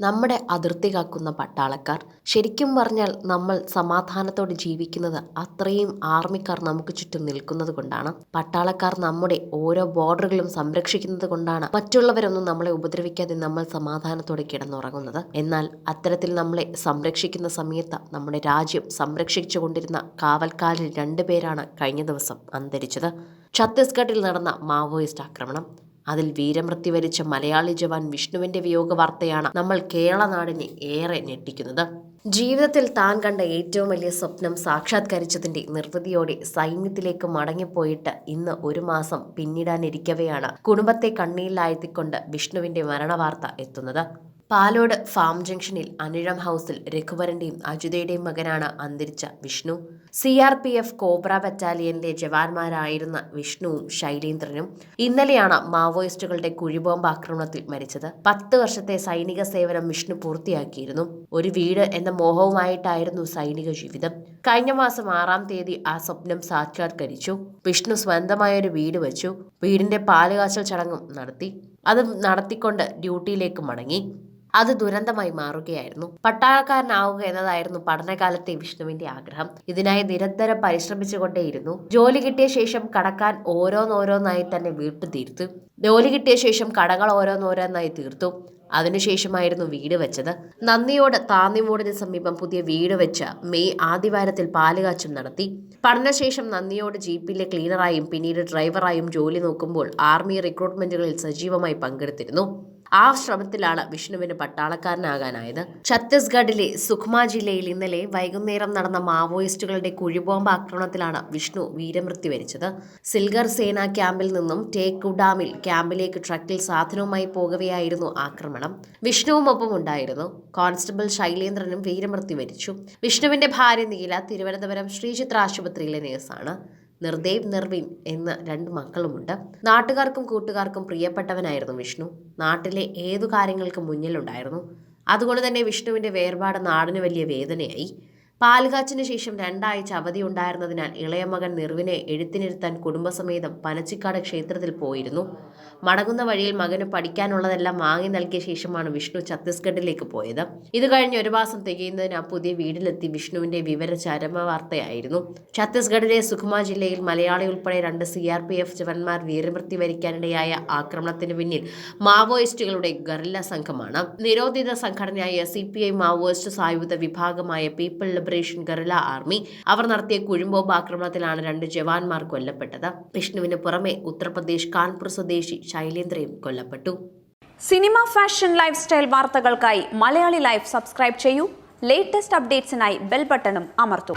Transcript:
നമ്മുടെ അതിർത്തി കാക്കുന്ന പട്ടാളക്കാർ ശരിക്കും പറഞ്ഞാൽ നമ്മൾ സമാധാനത്തോടെ ജീവിക്കുന്നത് അത്രയും ആർമിക്കാർ നമുക്ക് ചുറ്റും നിൽക്കുന്നത് കൊണ്ടാണ്. പട്ടാളക്കാർ നമ്മുടെ ഓരോ ബോർഡറുകളും സംരക്ഷിക്കുന്നത് കൊണ്ടാണ് മറ്റുള്ളവരൊന്നും നമ്മളെ ഉപദ്രവിക്കാതെ നമ്മൾ സമാധാനത്തോടെ കിടന്നുറങ്ങുന്നത്. എന്നാൽ അത്തരത്തിൽ നമ്മളെ സംരക്ഷിക്കുന്ന സമയത്ത് നമ്മുടെ രാജ്യം സംരക്ഷിച്ചു കൊണ്ടിരുന്ന കാവൽക്കാരിൽ രണ്ടുപേരാണ് കഴിഞ്ഞ ദിവസം അന്തരിച്ചത്. ഛത്തീസ്ഗഡിൽ നടന്ന മാവോയിസ്റ്റ് ആക്രമണം. അതിൽ വീരമൃത്യു വരിച്ച മലയാളി ജവാൻ വിഷ്ണുവിന്റെ വിയോഗ വാർത്തയാണ് നമ്മൾ കേരള നാടിനെ ഏറെ ഞെട്ടിക്കുന്നത്. ജീവിതത്തിൽ താൻ കണ്ട ഏറ്റവും വലിയ സ്വപ്നം സാക്ഷാത്കരിച്ചതിന്റെ നിർവൃതിയോടെ സൈന്യത്തിലേക്ക് മടങ്ങിപ്പോയിട്ട് ഇന്ന് ഒരു മാസം പിന്നിടാനിരിക്കവെയാണ് കുടുംബത്തെ കണ്ണീരിലാഴ്ത്തിക്കൊണ്ട് വിഷ്ണുവിന്റെ മരണവാർത്ത എത്തുന്നത്. പാലോട് ഫാം ജംഗ്ഷനിൽ അനിഴം ഹൗസിൽ രഘുവരന്റെയും അജിതയുടെയും മകനാണ് അന്തരിച്ച Vishnu. C R P F cobra ബറ്റാലിയന്റെ ജവാന്മാരായിരുന്ന വിഷ്ണുവും ശൈലേന്ദ്രനും ഇന്നലെയാണ് മാവോയിസ്റ്റുകളുടെ കുഴിബോംബ് ആക്രമണത്തിൽ മരിച്ചത്. പത്ത് വർഷത്തെ സൈനിക സേവനം വിഷ്ണു പൂർത്തിയാക്കിയിരുന്നു. ഒരു വീട് എന്ന മോഹവുമായിട്ടായിരുന്നു സൈനിക ജീവിതം. കഴിഞ്ഞ മാസം ആറാം തീയതി ആ സ്വപ്നം സാക്ഷാത്കരിച്ചു. വിഷ്ണു സ്വന്തമായൊരു വീട് വെച്ചു. വീടിന്റെ പാലുകാച്ചൽ ചടങ്ങും നടത്തി. അത് നടത്തിക്കൊണ്ട് ഡ്യൂട്ടിയിലേക്ക് മടങ്ങി. അത് ദുരന്തമായി മാറുകയായിരുന്നു. പട്ടാളക്കാരനാവുക എന്നതായിരുന്നു പഠനകാലത്തെ വിഷ്ണുവിന്റെ ആഗ്രഹം. ഇതിനായി നിരന്തരം പരിശ്രമിച്ചുകൊണ്ടേയിരുന്നു. ജോലി കിട്ടിയ ശേഷം കടക്കാൻ ഓരോന്നോരോന്നായി തന്നെ വീട്ടു തീർത്തു ജോലി കിട്ടിയ ശേഷം കടകൾ ഓരോന്നോരോന്നായി തീർത്തു. അതിനുശേഷമായിരുന്നു വീട് വെച്ചത്. നന്ദിയോട് താന്നിമൂടിന് സമീപം പുതിയ വീട് വെച്ച മെയ് ആദിവാരത്തിൽ പാലുകാച്ചും നടത്തി. പഠനശേഷം നന്ദിയോട് ജീപ്പിലെ ക്ലീനറായും പിന്നീട് ഡ്രൈവറായും ജോലി നോക്കുമ്പോൾ ആർമി റിക്രൂട്ട്മെന്റുകളിൽ സജീവമായി പങ്കെടുത്തിരുന്നു. ആ ശ്രമത്തിലാണ് വിഷ്ണുവിന് പട്ടാളക്കാരനാകാനായത്. ഛത്തീസ്ഗഡിലെ സുഖ്മ ജില്ലയിൽ ഇന്നലെ വൈകുന്നേരം നടന്ന മാവോയിസ്റ്റുകളുടെ കുഴിബോംബ് ആക്രമണത്തിലാണ് വിഷ്ണു വീരമൃത്യു വരിച്ചത്. സിൽഗർ സേനാ ക്യാമ്പിൽ നിന്നും ടേക്ക് ഡാമിൽ ക്യാമ്പിലേക്ക് ട്രക്കിൽ സാധനവുമായി പോകവെയായിരുന്നു ആക്രമണം. വിഷ്ണുവും ഒപ്പം ഉണ്ടായിരുന്നു കോൺസ്റ്റബിൾ ശൈലേന്ദ്രനും വീരമൃത്യു വരിച്ചു. വിഷ്ണുവിന്റെ ഭാര്യ നീല തിരുവനന്തപുരം ശ്രീചിത്ര ആശുപത്രിയിലെ നേഴ്സാണ്. നിർദേവ് നിർവിൻ എന്ന രണ്ട് മക്കളുമുണ്ട്. നാട്ടുകാർക്കും കൂട്ടുകാർക്കും പ്രിയപ്പെട്ടവനായിരുന്നു വിഷ്ണു. നാട്ടിലെ ഏതു കാര്യങ്ങൾക്കും മുന്നിലുണ്ടായിരുന്നു. അതുകൊണ്ട് തന്നെ വിഷ്ണുവിന്റെ വേർപാട് നാടിന് വലിയ വേദനയായി. പാലുകാച്ചിന് ശേഷം രണ്ടാഴ്ച അവധി ഉണ്ടായിരുന്നതിനാൽ ഇളയ മകൻ നിർവിനെ എഴുത്തിനിരുത്താൻ കുടുംബസമേതം പനച്ചിക്കാട് ക്ഷേത്രത്തിൽ പോയിരുന്നു. മടങ്ങുന്ന വഴിയിൽ മകന് പഠിക്കാനുള്ളതെല്ലാം വാങ്ങി നൽകിയ ശേഷമാണ് വിഷ്ണു ഛത്തീസ്ഗഡിലേക്ക് പോയത്. ഇത് കഴിഞ്ഞ് ഒരു മാസം തികയുന്നതിന് ആ പുതിയ വീട്ടിലെത്തി വിഷ്ണുവിന്റെ വിവര ചരമ വാർത്തയായിരുന്നു ഛത്തീസ്ഗഡിലെ സുഖ്മ ജില്ലയിൽ മലയാളി ഉൾപ്പെടെ രണ്ട് സി ആർ പി എഫ് ജവാന്മാർ വീരമൃത്യു വരിക്കാനിടയായ ആക്രമണത്തിന് പിന്നിൽ മാവോയിസ്റ്റുകളുടെ ഗറില്ല സംഘമാണ്. നിരോധിത സംഘടനയായ സി പി ഐ മാവോയിസ്റ്റ് സായുധ വിഭാഗമായ പീപ്പിൾ ലിബറേഷൻ ഗറില ആർമി. അവർ നടത്തിയ കുഴിമ്പോബ് ആക്രമണത്തിലാണ് രണ്ട് ജവാന്മാർ കൊല്ലപ്പെട്ടത്. വിഷ്ണുവിന് പുറമെ ഉത്തർപ്രദേശ് കാൺപൂർ സ്വദേശി ശൈലേന്ദ്രയും കൊല്ലപ്പെട്ടു. സിനിമ ഫാഷൻ ലൈഫ് സ്റ്റൈൽ വാർത്തകൾക്കായി മലയാളി ലൈഫ് സബ്സ്ക്രൈബ് ചെയ്യൂ. ലേറ്റസ്റ്റ് അപ്ഡേറ്റ്സിനായി ബെൽ ബട്ടണും അമർത്തും.